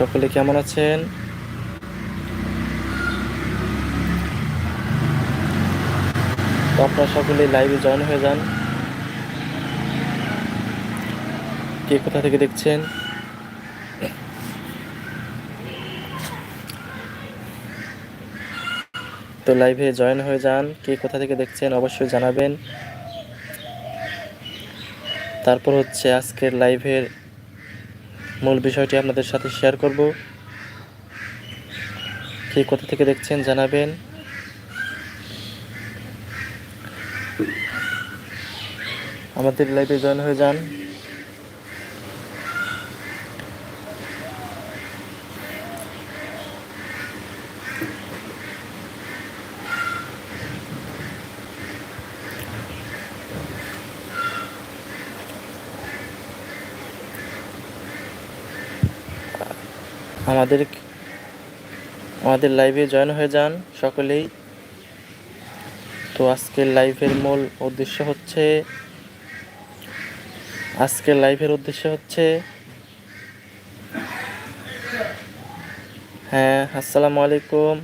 সকলে কেমন আছেন? আপনারা সকলে লাইভে জয়েন হয়ে যান। কে কোথা থেকে দেখছেন? তো লাইভে জয়েন হয়ে যান। কে কোথা থেকে দেখছেন অবশ্যই জানাবেন। তারপর হচ্ছে আজকের লাইভের মূল বিষয়টি আপনাদের সাথে শেয়ার করব। কে কোথা থেকে দেখছেন জানাবেন। আমাদের লাইভে জয়েন হয়ে যান। আমাদের আমাদের লাইভে জয়েন হয়ে যান সকলেই। তো আজকের লাইভের মূল উদ্দেশ্য হচ্ছে, আজকের লাইভের উদ্দেশ্য হচ্ছে হ্যাঁ আসসালামু আলাইকুম।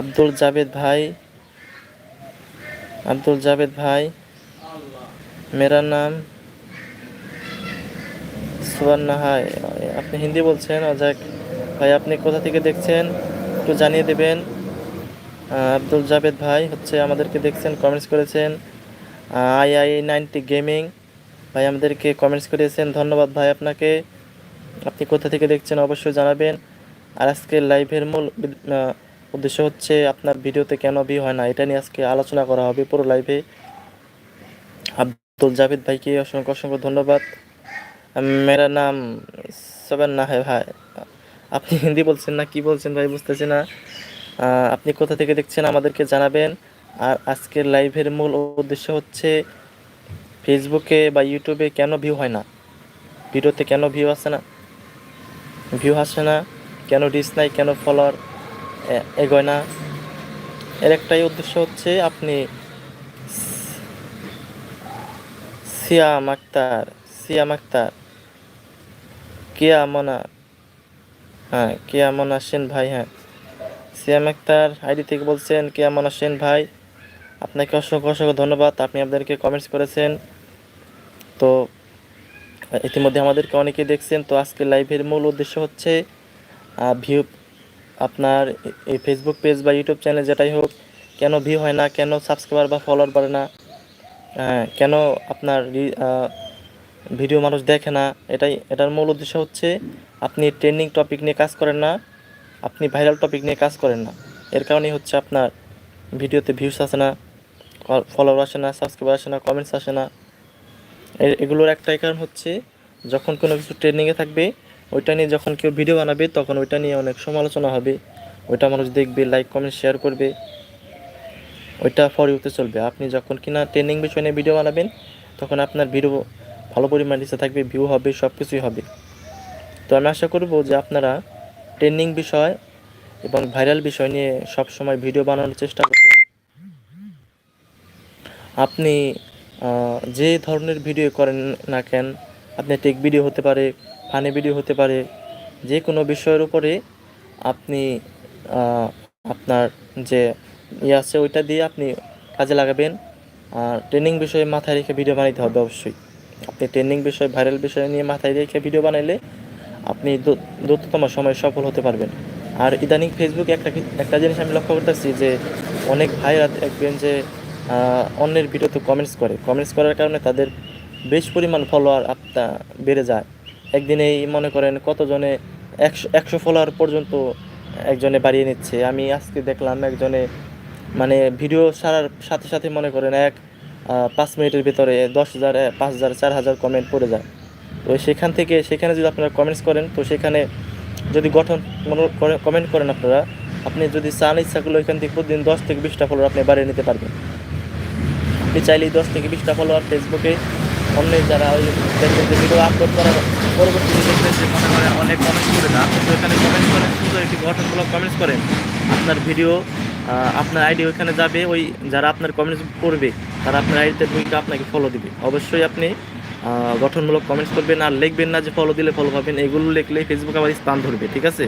আব্দুল জাভেদ ভাই, আব্দুল জাভেদ ভাই মেরা নাম। সুবর্ণা হাই আপনি হিন্দি বলছেন, অজাক। ভাই, আপনি কোথা থেকে দেখছেন? একটু জানিয়ে দেবেন। আব্দুল জাভেদ ভাই হচ্ছে আমাদেরকে দেখছেন কমেন্টস করেছেন। আই আই নাইনটি গেমিং ভাই, আমাদেরকে কমেন্টস করেছেন ধন্যবাদ ভাই আপনাকে। আপনি কোথা থেকে দেখছেন অবশ্যই জানাবেন। আর আজকে লাইভের মূল উদ্দেশ্য হচ্ছে আপনার ভিডিওতে কেন ভিউ হয় না, এটা নিয়ে আজকে আলোচনা করা হবে পুরো লাইভে আব্দুল জাভেদ ভাইকে অসংখ্য অসংখ্য ধন্যবাদ। মেরা নাম সবান্না है ভাই। আপনি হিন্দি বলছেন না, কি বলছেন ভাই বুঝতেছি না। আপনি কোথা থেকে দেখছেন আমাদেরকে জানাবেন। আর আজকের লাইভের মূল উদ্দেশ্য হচ্ছে, ফেসবুকে বা ইউটিউবে কেন ভিউ হয় না? ভিডিওতে কেন ভিউ আসে না? ভিউ আসে না, কেন রিচ নাই, কেন ফলোয়ার এগোয় না? এর একটাই উদ্দেশ্য হচ্ছে, আপনি সিয়াম আক্তার সিয়াম আক্তার কেয়া মনা হ্যাঁ কেয়া মনা সেন ভাই হ্যাঁ। সিয়াম আক্তার আইডি থেকে বলছেন কেয়া মনা সেন ভাই? আপনাকে অসংখ্য অসংখ্য ধন্যবাদ। আপনি আপনাদেরকে কমেন্টস করেছেন। তো ইতিমধ্যে আমাদেরকে অনেকে দেখছেন। তো আজকে লাইভের মূল উদ্দেশ্য হচ্ছে ভিউ আপনার এই ফেসবুক পেজ বা ইউটিউব চ্যানেল যেটাই হোক কেন ভিউ হয় না কেন সাবস্ক্রাইবার বা ফলোয়ার বাড়ে না হ্যাঁ, কেন আপনার ভিডিও মানুষ দেখে না, এটাই, এটার মূল উদ্দেশ্য হচ্ছে আপনি ট্রেন্ডিং টপিক নিয়ে কাজ করেন না, আপনি ভাইরাল টপিক নিয়ে কাজ করেন না। এর কারণেই হচ্ছে আপনার ভিডিওতে ভিউস আসে না ফলোয়ার আসে না সাবস্ক্রাইবার আসে না কমেন্টস আসে না। এগুলোর একটাই কারণ হচ্ছে যখন কোনো কিছু ট্রেন্ডিংয়ে থাকবে, ওইটা নিয়ে যখন কেউ ভিডিও বানাবে, তখন ওইটা নিয়ে অনেক সমালোচনা হবে। ওইটা মানুষ দেখবে লাইক কমেন্ট শেয়ার করবে। ওইটা ফর ইউতে চলবে। আপনি যখন কিনা ট্রেন্ডিং বিষয় নিয়ে ভিডিও বানাবেন, তখন আপনার ভিডিও ভালো পরিমাণ রিচে থাকবে ভিউ হবে সব কিছুই হবে। তো আমি আশা করব যে আপনারা ট্রেন্ডিং বিষয় এবং ভাইরাল বিষয় নিয়ে সব সময় ভিডিও বানানোর চেষ্টা করবেন। আপনি যে ধরনের ভিডিও করেন না কেন, আপনি টেক ভিডিও হতে পারে ফানি ভিডিও হতে পারে, যে কোনো বিষয়ের উপরে আপনি আপনার যে ইয়ে আছে ওইটা দিয়ে আপনি কাজে লাগাবেন। আর ট্রেনিং বিষয়ে মাথায় রেখে ভিডিও বানাইতে হবে অবশ্যই। আপনি ট্রেনিং বিষয় ভাইরাল বিষয় নিয়ে মাথায় রেখে ভিডিও বানাইলে আপনি দ্রুততম সময়ে সফল হতে পারবেন। আর ইদানিং ফেসবুকে একটা একটা জিনিস আমি লক্ষ্য করতেছি যে অনেক ভাইরা দেখবেন যে অন্যের ভিডিওতে কমেন্টস করে। কমেন্টস করার কারণে তাদের বেশ পরিমাণ ফলোয়ার আপনার বেড়ে যায়। একদিনেই মনে করেন কতজনে একশো একশো ফলোয়ার পর্যন্ত একজনে বাড়িয়ে নিচ্ছে। আমি আজকে দেখলাম একজনে মানে ভিডিও সারার সাথে সাথে মনে করেন এক পাঁচ মিনিটের ভিতরে দশ হাজার পাঁচ হাজার, চার হাজার কমেন্ট পড়ে যায়। তো সেখান থেকে, সেখানে যদি আপনারা কমেন্টস করেন, তো সেখানে যদি গঠন কমেন্ট করেন আপনারা, আপনি যদি চান ইচ্ছা করলে ওইখান থেকে প্রতিদিন দশ থেকে বিশটা ফলোয়ার আপনি বাড়িয়ে নিতে পারবেন। আপনি চাইলেই দশ থেকে বিশটা ফলোয়ার ফেসবুকে অন্য যারা ওই যে ভিডিও আপলোড করার যে মনে হয় অনেক কমেন্ট করে না আপনি তো এখানে কমেন্ট করেন, সুন্দর একটি গঠনমূলক কমেন্টস করেন, আপনার ভিডিও আপনার আইডি ওইখানে যাবে, ওই যারা আপনার কমেন্টস করবে, তারা আপনার আইডিতে ঢুকে আপনাকে ফলো দিবে। অবশ্যই আপনি গঠনমূলক কমেন্টস করবেন আর লিখবেন না যে ফলো দিলে ফলো পাবেন, এগুলো লিখলে ফেসবুক আবার স্পাম ধরবে, ঠিক আছে?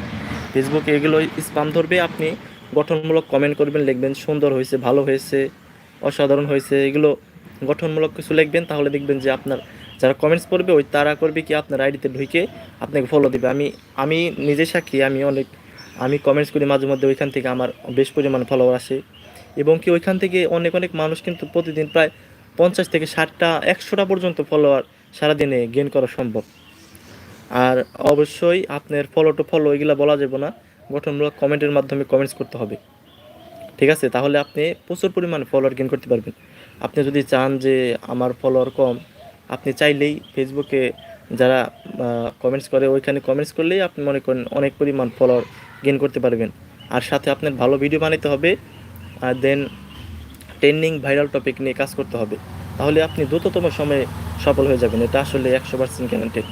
ফেসবুকে এগুলো স্পাম ধরবে, আপনি গঠনমূলক কমেন্ট করবেন, লিখবেন, সুন্দর হয়েছে, ভালো হয়েছে, অসাধারণ হয়েছে, এগুলো গঠনমূলক কিছু লিখবেন, তাহলে দেখবেন যে আপনার যারা কমেন্টস করবে, ওই তারা করবে কি আপনার আইডিতে ঢুকে আপনাকে ফলো দিবে। আমি আমি নিজে সাক্ষী, আমি অনেক আমি কমেন্টস করি মাঝে মধ্যে ওইখান থেকে আমার বেশ পরিমাণ ফলোয়ার আসে। এবং কি ওইখান থেকে অনেক অনেক মানুষ কিন্তু প্রতিদিন প্রায় পঞ্চাশ থেকে ষাটটা, একশোটা পর্যন্ত ফলোয়ার সারাদিনে গেন করা সম্ভব। আর অবশ্যই আপনার ফলো টু ফলো এগুলো বলা যাবে না, গঠনমূলক কমেন্টের মাধ্যমে কমেন্টস করতে হবে। ঠিক আছে? তাহলে আপনি প্রচুর পরিমাণে ফলোয়ার গেইন করতে পারবেন। আপনি যদি চান যে আমার ফলোয়ার কম, আপনি চাইলেই ফেসবুকে যারা কমেন্টস করে, ওইখানে কমেন্টস করলেই আপনি মনে করেন অনেক পরিমাণ ফলোয়ার গেইন করতে পারবেন। আর সাথে আপনার ভালো ভিডিও বানাতে হবে, আর দেন ট্রেন্ডিং ভাইরাল টপিক নিয়ে কাজ করতে হবে। তাহলে আপনি দ্রুততম সময়ে সফল হয়ে যাবেন। এটা আসলে একশো পার্সেন্ট গ্যারান্টেড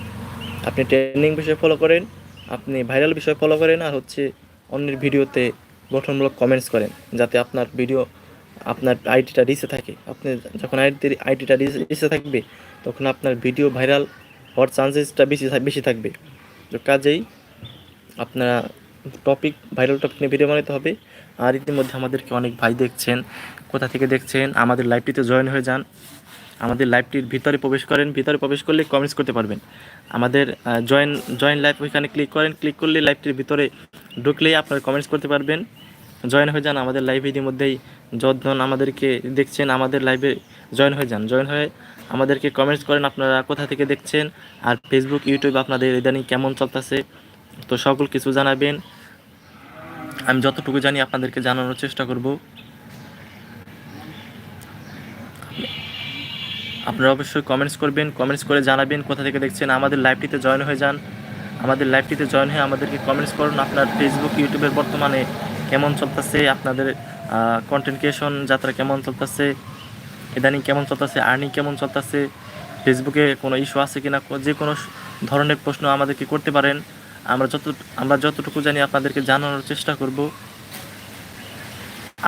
আপনি ট্রেন্ডিং বিষয় ফলো করেন, আপনি ভাইরাল বিষয় ফলো করেন, আর হচ্ছে অন্যের ভিডিওতে গঠনমূলক কমেন্টস করেন, যাতে আপনার ভিডিও আপনার আইডিটা রিসে থাকে। আপনি যখন আইডি আইডিটা রিসে থাকবে, তখন আপনার ভিডিও ভাইরাল হওয়ার চান্সেসটা বেশি বেশি থাকবে। তো কাজেই আপনারা টপিক ভাইরাল টপিক নিয়ে ভিডিও বানাতে হবে। আর ইতিমধ্যে আমাদেরকে অনেক ভাই দেখছেন, কোথা থেকে দেখছেন, আমাদের লাইভটিতে জয়েন হয়ে যান। আমাদের লাইভটির ভিতরে প্রবেশ করেন, ভিতরে প্রবেশ করলে কমেন্টস করতে পারবেন। আমাদের জয়েন জয়েন লাইভ ওইখানে ক্লিক করেন ক্লিক করলে লাইভটির ভিতরে ঢুকলেই আপনারা কমেন্টস করতে পারবেন। জয়েন হয়ে যান আমাদের লাইভ ইতিমধ্যেই যতজন আমাদেরকে দেখছেন, আমাদের লাইভে জয়েন হয়ে যান। জয়েন হয়ে আমাদেরকে কমেন্টস করেন আপনারা কোথা থেকে দেখছেন, আর ফেসবুক ইউটিউব আপনাদের ইদানিং কেমন চলতেছে তো সকল কিছু জানাবেন। আমি যতটুকু জানি আপনাদেরকে জানানোর চেষ্টা করব। আপনারা অবশ্যই কমেন্টস করবেন কমেন্টস করে জানাবেন কোথা থেকে দেখছেন আমাদের লাইভটিতে জয়েন হয়ে যান। আমাদের লাইভটিতে জয়েন হয়ে আমাদেরকে কমেন্টস করুন, আপনার ফেসবুক ইউটিউবের বর্তমানে কেমন চলতেছে, আপনাদের কন্টেন্ট ক্রিয়েশন যাত্রা কেমন চলতেছে, ইদানিং কেমন চলতেছে আর্নিং কেমন চলতেছে ফেসবুকে কোনো ইস্যু আছে কিনা, যে কোনো ধরনের প্রশ্ন আমাদেরকে করতে পারেন। আমরা যত আমরা যতটুকু জানি আপনাদেরকে জানানোর চেষ্টা করব।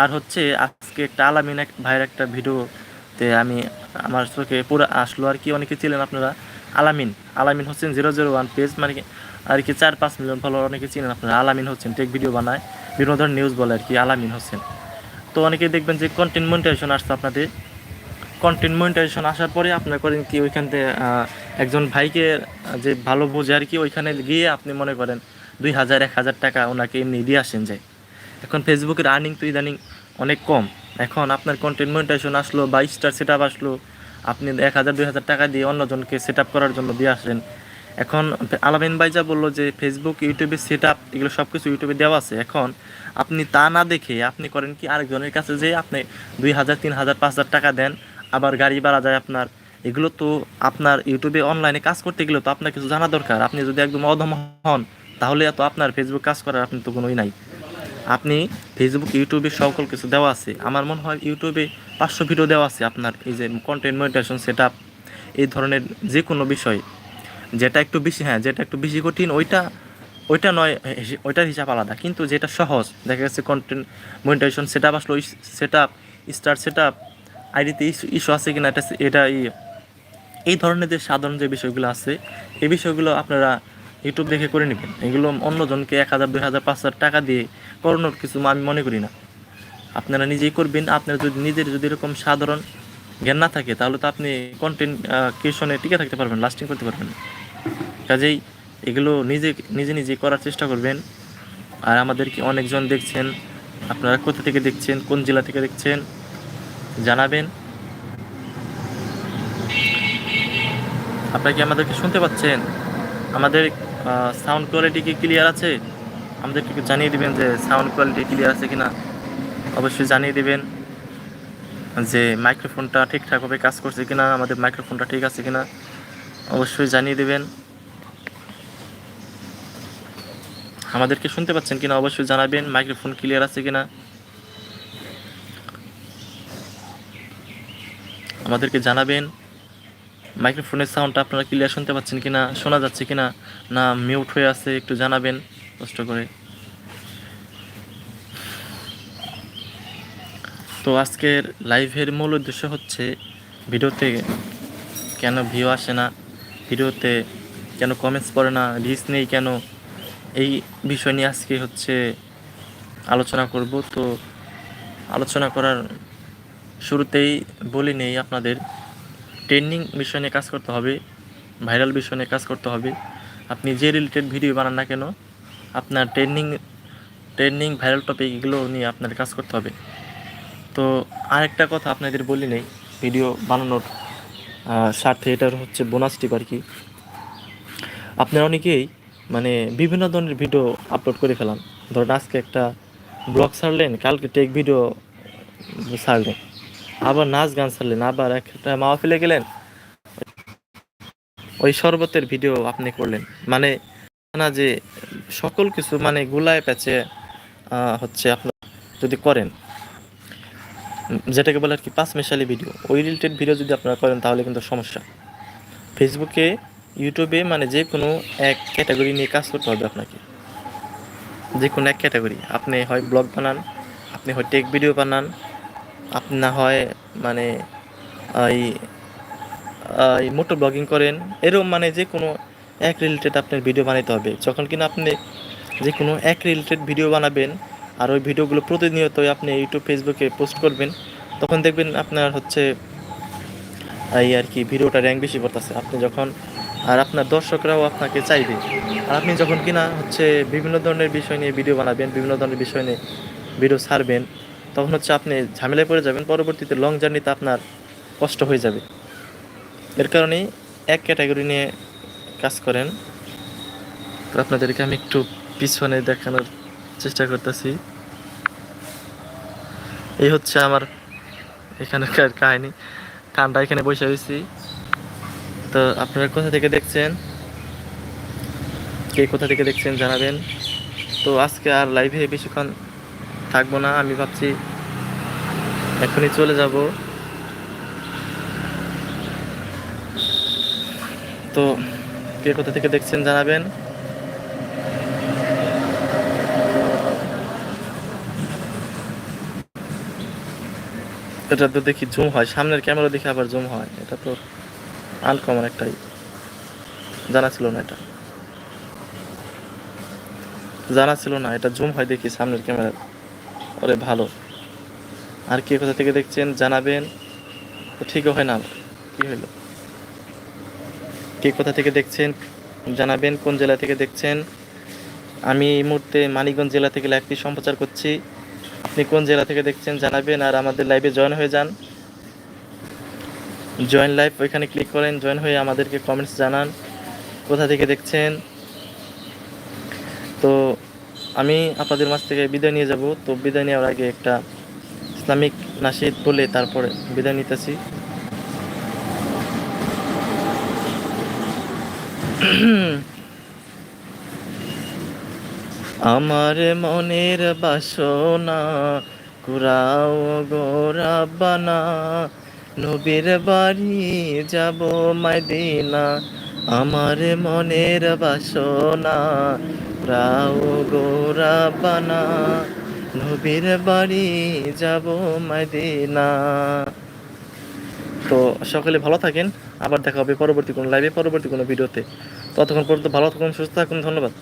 আর হচ্ছে আজকে একটা আলামিন এক ভাইয়ের একটা ভিডিওতে আমি আমার চোখে পুরো আসলো। আর কি অনেকে ছিলেন আপনারা? আলামিন। আলামিন হচ্ছেন জিরো জিরো ওয়ান পেজ মানে আর কি চার পাঁচ মিলিয়ন ফলোয়ার অনেকে চিনেন আপনারা। আলামিন হচ্ছেন টেক ভিডিও বানায়, বিভিন্ন ধরনের নিউজ বলে আর কি, আলামিন হচ্ছেন তো অনেকেই দেখবেন যে কন্টেন্ট মনিটাইজেশন আসছে আপনাদের। কন্টেন্ট মনিটাইজেশন আসার পরে আপনার করেন কি ওইখান থেকে একজন ভাইকে যে ভালো বোঝে আর কি, ওইখানে গিয়ে আপনি মনে করেন দুই হাজার, এক হাজার টাকা ওনাকে এমনি দিয়ে আসেন যায়। এখন ফেসবুকের আর্নিং তো ইদানিং অনেক কম। এখন আপনার কন্টেন্ট মনিটাইজেশন আসলো বা স্টার সেট আসলো, আপনি এক হাজার, দুই হাজার টাকা দিয়ে অন্যজনকে সেট আপ করার জন্য দিয়ে আসেন এখন আলামিন ভাই যা বলল যে ফেসবুক ইউটিউবে সেট আপ এগুলো সব কিছু ইউটিউবে দেওয়া আছে। এখন আপনি তা না দেখে আপনি করেন কি আরেকজনের কাছে যে আপনি দুই হাজার, তিন হাজার, পাঁচ হাজার টাকা দেন আবার গাড়ি ভাড়া যায় আপনার, এগুলো তো আপনার ইউটিউবে অনলাইনে কাজ করতে গেলে তো আপনার কিছু জানা দরকার। আপনি যদি একদম অধম হন, তাহলে তো আপনার ফেসবুক কাজ করার আপনি তো কোনোই নাই। আপনি ফেসবুক ইউটিউবে সকল কিছু দেওয়া আছে। আমার মনে হয় ইউটিউবে পাঁচশো ভিডিও দেওয়া আছে আপনার, এই যে কন্টেন্ট মনিটাইজেশন সেট এই ধরনের যে কোনো বিষয়। যেটা একটু বেশি হ্যাঁ যেটা একটু বেশি কঠিন, ওইটা ওইটা নয়, ওইটার হিসাব আলাদা। কিন্তু যেটা সহজ, দেখা যাচ্ছে কন্টেন্ট মনিটাইজেশন সেট আপ আসলো set up star set up আইডিতে ইস্যু আছে কিনা এটা এটা এই- ধরনের যে সাধারণ যে বিষয়গুলো আছে, এই বিষয়গুলো আপনারা ইউটিউব দেখে করে নেবেন। এগুলো অন্যজনকে এক হাজার, দুই হাজার, পাঁচ হাজার টাকা দিয়ে করানোর কিছু আমি মনে করি না। আপনারা নিজেই করবেন, আপনার যদি নিজের যদি এরকম সাধারণ জ্ঞান না থাকে, তাহলে তো আপনি কন্টেন্ট ক্রিয়েশনে টিকে থাকতে পারবেন লাস্টিং করতে পারবেন কাজেই এগুলো নিজে নিজে নিজে করার চেষ্টা করবেন। আর আমাদেরকে অনেকজন দেখছেন, আপনারা কোথা থেকে দেখছেন, কোন জেলা থেকে দেখছেন জানাবেন। আপনারা কি আমাদেরকে শুনতে পাচ্ছেন? আমাদের সাউন্ড কোয়ালিটি কি ক্লিয়ার আছে? আমাদেরকে একটু জানিয়ে দিবেন যে সাউন্ড কোয়ালিটি ক্লিয়ার আছে কিনা? অবশ্যই জানিয়ে দিবেন যে মাইক্রোফোনটা ঠিকঠাকভাবে কাজ করছে কিনা, আমাদের মাইক্রোফোনটা ঠিক আছে কিনা, অবশ্যই জানিয়ে দিবেন। আমাদেরকে শুনতে পাচ্ছেন কিনা, অবশ্যই জানাবেন মাইক্রোফোন ক্লিয়ার আছে কিনা। আমাদেরকে জানাবেন। মাইক্রোফোনের সাউন্ডটা আপনারা ক্লিয়ার শুনতে পাচ্ছেন কি না শোনা যাচ্ছে কি না না মিউট হয়ে আছে, একটু জানাবেন, কষ্ট করে। তো আজকের লাইভের মূল উদ্দেশ্য হচ্ছে, ভিডিওতে কেন ভিউ আসে না? ভিডিওতে কেন কমেন্টস পড়ে না? রিচ নেই কেন? এই বিষয় নিয়ে আজকে হচ্ছে আলোচনা করব। তো আলোচনা করার শুরুতেই বলি নেই আপনাদের ট্রেন্ডিং বিষয় নিয়ে কাজ করতে হবে ভাইরাল বিষয় নিয়ে কাজ করতে হবে। আপনি যে রিলেটেড ভিডিও বানান না কেন, আপনার ট্রেন্ডিং ট্রেন্ডিং ভাইরাল টপিক এগুলো নিয়ে আপনার কাজ করতে হবে। তো আরেকটা কথা আপনাদের বলি নেই ভিডিও বানানোর স্বার্থে এটার হচ্ছে বোনাস টিপ আর কি। আপনারা অনেকেই মানে বিভিন্ন ধরনের ভিডিও আপলোড করে ফেলান। ধরুন আজকে একটা ব্লগ ছাড়লেন, কালকে টেক ভিডিও ছাড়লেন। আবার নাচ গান ছাড়লেন, আবার একটা মাহফিলে গেলেন। ওই শরবতের ভিডিও আপনি করলেন। মানে না যে সকল কিছু মানে গুলায় প্যাচে হচ্ছে আপনার যদি করেন, যেটাকে বলে আর কি পাঁচ মেশালি ভিডিও ওই রিলেটেড ভিডিও যদি আপনারা করেন তাহলে কিন্তু সমস্যা। ফেসবুকে ইউটিউবে মানে যে কোনো এক ক্যাটাগরি নিয়ে কাজ করতে হবে আপনাকে। যে কোনো এক ক্যাটাগরি আপনি হয় ব্লগ বানান, আপনি হয় টেক ভিডিও বানান আপনি না হয় মানে এই এই মোটো ব্লগিং করেন এরকম মানে যে কোনো এক রিলেটেড আপনার ভিডিও বানাইতে হবে। যখন কিনা আপনি যে কোনো এক রিলেটেড ভিডিও বানাবেন, আর ওই ভিডিওগুলো প্রতিনিয়তই আপনি ইউটিউব ফেসবুকে পোস্ট করবেন, তখন দেখবেন আপনার হচ্ছে, এই আর কি ভিডিওটা র্যাঙ্ক বেশি পড়তেছে। আপনি যখন, আর আপনার দর্শকরাও আপনাকে চাইবে। আর আপনি যখন কিনা হচ্ছে বিভিন্ন ধরনের বিষয় নিয়ে ভিডিও বানাবেন, বিভিন্ন ধরনের বিষয় নিয়ে ভিডিও ছাড়বেন তখন হচ্ছে আপনি ঝামেলায় পড়ে যাবেন, পরবর্তীতে লং জার্নিতে আপনার কষ্ট হয়ে যাবে। এর কারণেই এক ক্যাটাগরি নিয়ে কাজ করেন। তো আপনাদেরকে আমি একটু পিছনে দেখানোর চেষ্টা করতেছি। এই হচ্ছে আমার এখানকার কাহিনি। ঠান্ডা এখানে বসে রয়েছি। তো আপনারা কোথা থেকে দেখছেন? কে কোথা থেকে দেখছেন জানাবেন। তো আজকে আর লাইভে বেশিক্ষণ থাকব না, আমি ভাবছি এখনই চলে যাব। তো কে কোথা থেকে দেখছেন জানাবেন। এটা তো দেখি জুম হয়, সামনের ক্যামেরা দেখে আবার জুম হয়, এটা তো আনকমন একটাই। জানা ছিল না এটা। জানা ছিল না, এটা জুম হয় দেখি সামনের ক্যামেরা ওরে ভালো। আর কে কোথা থেকে দেখছেন জানাবেন। তো ঠিকও হয় না কি হইল? কে কোথা থেকে দেখছেন জানাবেন, কোন জেলা থেকে দেখছেন? আমি এই মুহূর্তে মানিকগঞ্জ জেলা থেকে লাইভটি সম্প্রচার করছি। আপনি কোন জেলা থেকে দেখছেন জানাবেন আর আমাদের লাইভে জয়েন হয়ে যান। জয়েন লাইভ ওইখানে ক্লিক করেন, জয়েন হয়ে আমাদেরকে কমেন্টস জানান। কোথা থেকে দেখছেন? আমি আপনাদের মাঝ থেকে বিদায় নিয়ে যাব। তো বিদায় নেওয়ার আগে একটা ইসলামিক নাশিদ বলে তারপরে বিদায় নিতেছি। আমার মনের বাসনা, কুরাও গোরাবানা নবীর বাড়ি যাব মাইদিনা আমার মনের বাসনা রাও গোরাবানা নবীর বাড়ি যাব মদিনা। তো সকলে ভালো থাকেন, আবার দেখা হবে পরবর্তী কোনো লাইভে পরবর্তী কোনো ভিডিওতে ততক্ষণ পর্যন্ত ভালো থাকুন, সুস্থ থাকুন, ধন্যবাদ।